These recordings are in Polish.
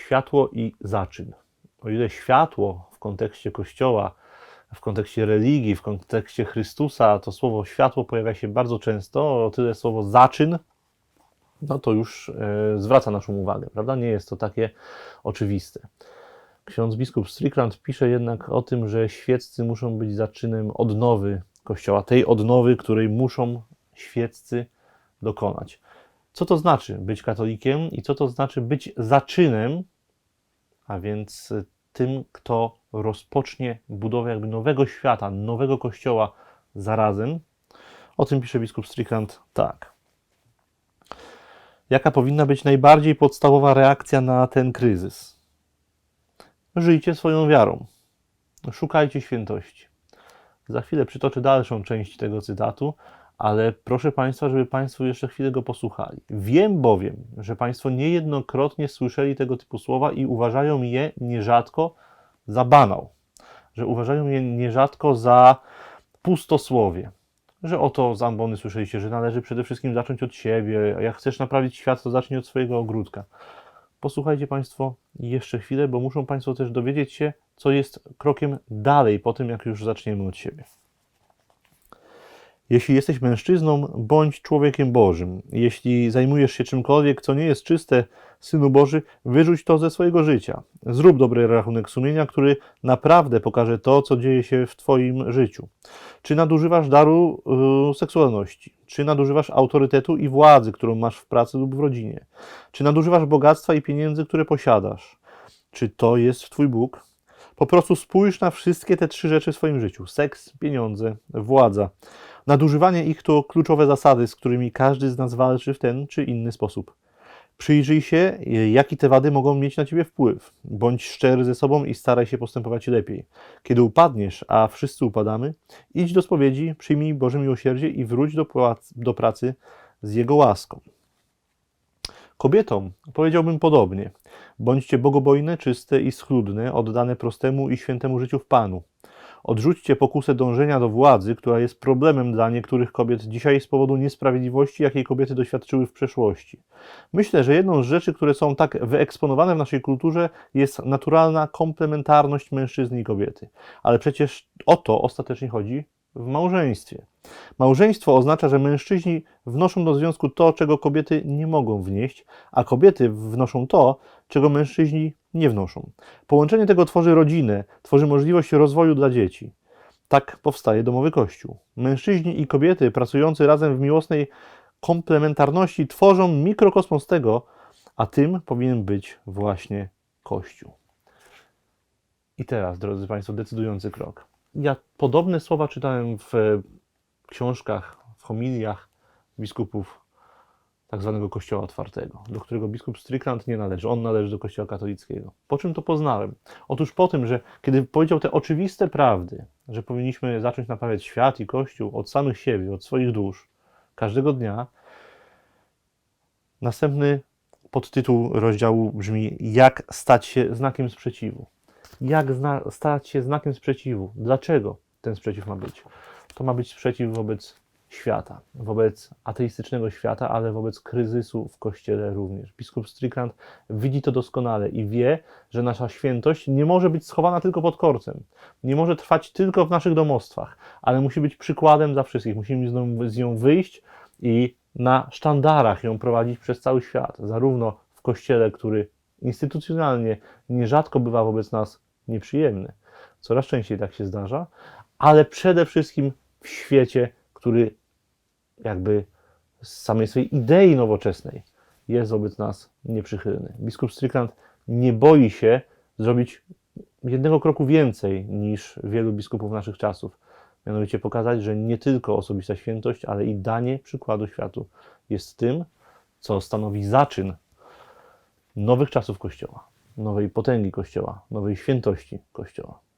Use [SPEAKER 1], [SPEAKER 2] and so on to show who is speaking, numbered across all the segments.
[SPEAKER 1] światło i zaczyn. O ile światło w kontekście Kościoła, w kontekście religii, w kontekście Chrystusa, to słowo światło pojawia się bardzo często, o tyle słowo zaczyn, no to już e, zwraca naszą uwagę, prawda? Nie jest to takie oczywiste. Ksiądz biskup Strickland pisze jednak o tym, że świeccy muszą być zaczynem odnowy Kościoła, tej odnowy, której muszą świeccy dokonać. Co to znaczy być katolikiem i co to znaczy być zaczynem, a więc tym, kto rozpocznie budowę jakby nowego świata, nowego Kościoła zarazem? O tym pisze biskup Strickland tak. Jaka powinna być najbardziej podstawowa reakcja na ten kryzys? Żyjcie swoją wiarą. Szukajcie świętości. Za chwilę przytoczę dalszą część tego cytatu, ale proszę Państwa, żeby Państwo jeszcze chwilę go posłuchali. Wiem bowiem, że Państwo niejednokrotnie słyszeli tego typu słowa i uważają je nierzadko za banał, że uważają je nierzadko za pustosłowie, że oto z ambony słyszeliście, że należy przede wszystkim zacząć od siebie, a jak chcesz naprawić świat, to zacznij od swojego ogródka. Posłuchajcie Państwo jeszcze chwilę, bo muszą Państwo też dowiedzieć się, co jest krokiem dalej po tym, jak już zaczniemy od siebie. Jeśli jesteś mężczyzną, bądź człowiekiem Bożym. Jeśli zajmujesz się czymkolwiek, co nie jest czyste, Synu Boży, wyrzuć to ze swojego życia. Zrób dobry rachunek sumienia, który naprawdę pokaże to, co dzieje się w Twoim życiu. Czy nadużywasz daru yy, seksualności? Czy nadużywasz autorytetu i władzy, którą masz w pracy lub w rodzinie? Czy nadużywasz bogactwa i pieniędzy, które posiadasz? Czy to jest Twój Bóg? Po prostu spójrz na wszystkie te trzy rzeczy w swoim życiu: seks, pieniądze, władza. Nadużywanie ich to kluczowe zasady, z którymi każdy z nas walczy w ten czy inny sposób. Przyjrzyj się, jaki te wady mogą mieć na ciebie wpływ. Bądź szczery ze sobą i staraj się postępować lepiej. Kiedy upadniesz, a wszyscy upadamy, idź do spowiedzi, przyjmij Boże miłosierdzie i wróć do, do pracy z Jego łaską. Kobietom powiedziałbym podobnie. Bądźcie bogobojne, czyste i schludne, oddane prostemu i świętemu życiu w Panu. Odrzućcie pokusę dążenia do władzy, która jest problemem dla niektórych kobiet dzisiaj z powodu niesprawiedliwości, jakiej kobiety doświadczyły w przeszłości. Myślę, że jedną z rzeczy, które są tak wyeksponowane w naszej kulturze, jest naturalna komplementarność mężczyzny i kobiety. Ale przecież o to ostatecznie chodzi w małżeństwie. Małżeństwo oznacza, że mężczyźni wnoszą do związku to, czego kobiety nie mogą wnieść, a kobiety wnoszą to, czego mężczyźni nie wnoszą. Połączenie tego tworzy rodzinę, tworzy możliwość rozwoju dla dzieci. Tak powstaje domowy kościół. Mężczyźni i kobiety pracujący razem w miłosnej komplementarności tworzą mikrokosmos tego, a tym powinien być właśnie kościół. I teraz, drodzy Państwo, decydujący krok. Ja podobne słowa czytałem w książkach, w homiliach biskupów tak zwanego Kościoła Otwartego, do którego biskup Strickland nie należy, on należy do Kościoła katolickiego. Po czym to poznałem? Otóż po tym, że kiedy powiedział te oczywiste prawdy, że powinniśmy zacząć naprawiać świat i Kościół od samych siebie, od swoich dusz, każdego dnia, następny podtytuł rozdziału brzmi Jak stać się znakiem sprzeciwu. Jak stać się znakiem sprzeciwu? Dlaczego ten sprzeciw ma być? To ma być sprzeciw wobec świata, wobec ateistycznego świata, ale wobec kryzysu w Kościele również. Biskup Strickland widzi to doskonale i wie, że nasza świętość nie może być schowana tylko pod korcem, nie może trwać tylko w naszych domostwach, ale musi być przykładem dla wszystkich. Musimy z nią, z nią wyjść i na sztandarach ją prowadzić przez cały świat, zarówno w Kościele, który instytucjonalnie nierzadko bywa wobec nas nieprzyjemny, coraz częściej tak się zdarza, ale przede wszystkim w świecie, który jakby z samej swojej idei nowoczesnej jest wobec nas nieprzychylny. Biskup Strickland nie boi się zrobić jednego kroku więcej niż wielu biskupów naszych czasów. Mianowicie pokazać, że nie tylko osobista świętość, ale i danie przykładu światu jest tym, co stanowi zaczyn nowych czasów Kościoła, nowej potęgi Kościoła, nowej świętości Kościoła.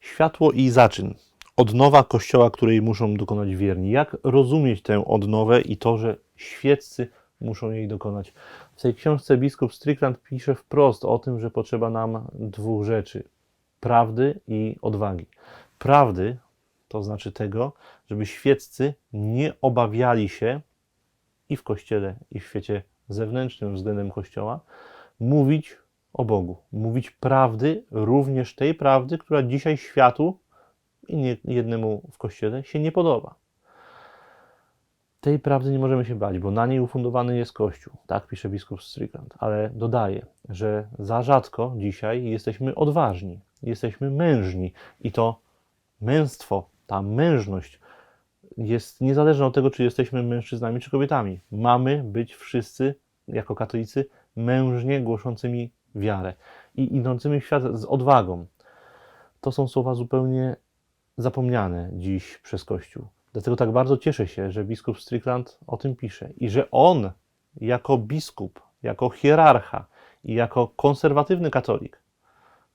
[SPEAKER 1] Światło i zaczyn odnowa Kościoła, której muszą dokonać wierni. Jak rozumieć tę odnowę i to, że świeccy muszą jej dokonać? W tej książce biskup Strickland pisze wprost o tym, że potrzeba nam dwóch rzeczy: prawdy i odwagi. Prawdy to znaczy tego, żeby świeccy nie obawiali się i w kościele, i w świecie zewnętrznym względem kościoła, mówić o Bogu, mówić prawdy, również tej prawdy, która dzisiaj światu i nie jednemu w kościele się nie podoba. Tej prawdy nie możemy się bać, bo na niej ufundowany jest Kościół. Tak pisze biskup Strickland. Ale dodaje, że za rzadko dzisiaj jesteśmy odważni, jesteśmy mężni i to męstwo, ta mężność jest niezależna od tego, czy jesteśmy mężczyznami, czy kobietami. Mamy być wszyscy, jako katolicy, mężnie głoszącymi wiarę i idącymi w świat z odwagą. To są słowa zupełnie zapomniane dziś przez Kościół. Dlatego tak bardzo cieszę się, że biskup Strickland o tym pisze i że on, jako biskup, jako hierarcha i jako konserwatywny katolik,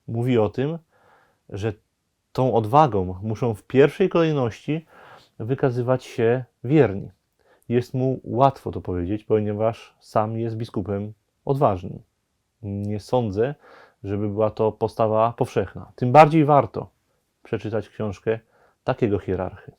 [SPEAKER 1] mówi o tym, że tą odwagą muszą w pierwszej kolejności wykazywać się wierni. Jest mu łatwo to powiedzieć, ponieważ sam jest biskupem odważnym. Nie sądzę, żeby była to postawa powszechna. Tym bardziej warto przeczytać książkę takiego hierarchy.